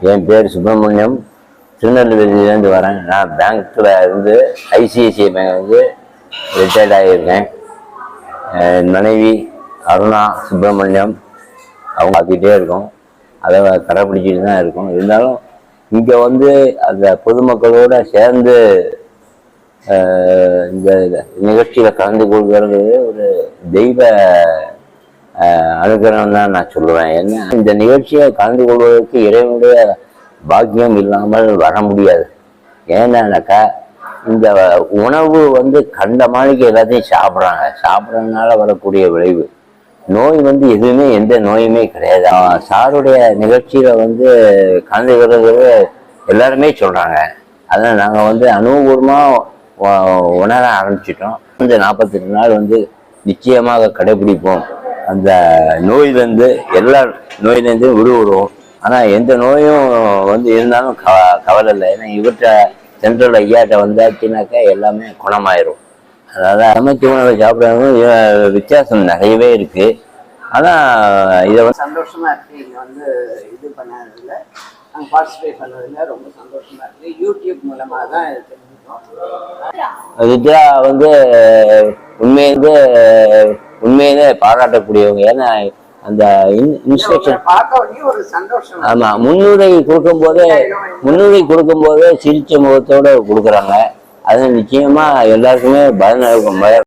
என் பேர் சுப்பிரமணியம். திருநெல்வேலியிலேருந்து வரேன். நான் பேங்க்கில் இருந்து ஐசிஐசிஐ பேங்க் வந்து ரிட்டையர்ட் ஆகியிருக்கேன் என் மனைவி அருணா சுப்பிரமணியம் அவங்க ஆக்கிட்டே இருக்கோம். அதை கடைப்பிடிச்சிட்டு தான் இருக்கோம். இருந்தாலும் இங்கே வந்து அந்த பொதுமக்களோடு சேர்ந்து இந்த நிகழ்ச்சியில் கலந்து கொள்கிறது ஒரு தெய்வ அனுகிரகம் தான் நான் சொல்லுவேன். என்ன இந்த நிகழ்ச்சியை கலந்து கொள்வதற்கு இறைவனுடைய பாக்கியம் இல்லாமல் வர முடியாது. ஏன்னாக்கா இந்த உணவு வந்து கண்ட மாளிகை எல்லாத்தையும் சாப்பிட்றாங்க. சாப்பிட்றதுனால வரக்கூடிய விளைவு. நோய் வந்து எதுவுமே எந்த நோயுமே கிடையாது. சாருடைய நிகழ்ச்சியில் வந்து கலந்துக்கிறது எல்லாருமே சொல்கிறாங்க அதனால் நாங்கள் வந்து அனுபவபூர்வமாக உணர ஆரம்பிச்சிட்டோம். இந்த நாற்பத்தெட்டு நாள் வந்து நிச்சயமாக கடைபிடிப்போம். அந்த நோயிலேருந்து எல்லா நோயிலேருந்து விடுவிடுவோம் ஆனால் எந்த நோயும் வந்து இருந்தாலும் க கவலை இல்லை ஏன்னா இவர்கிட்ட சென்ட்ரல் ஐயாட்ட வந்தாச்சுனாக்கா எல்லாமே குணமாயிரும். அதாவது அமைச்ச உணவை சாப்பிட்றவங்க வித்தியாசம் நிறையவே இருக்கு. ஆனால் இதை வந்து சந்தோஷமா இருக்கு. இங்க வந்து இது பண்ணதுல நாங்கள் பார்ட்டிசிபேட் பண்ணதுல ரொம்ப சந்தோஷமா இருக்கு. யூடியூப் மூலமா தான் தெரிஞ்சுக்கோம் வித்யா வந்து உண்மையிலே உண்மையிலே பாராட்டக்கூடியவங்க. ஏன்னா அந்த சந்தோஷம். ஆமா முன்னுரை கொடுக்கும் போதே முன்னுரை கொடுக்கும் போதே சிரிச்ச முகத்தோட கொடுக்குறாங்க. அது நிச்சயமா எல்லாருக்குமே பயன்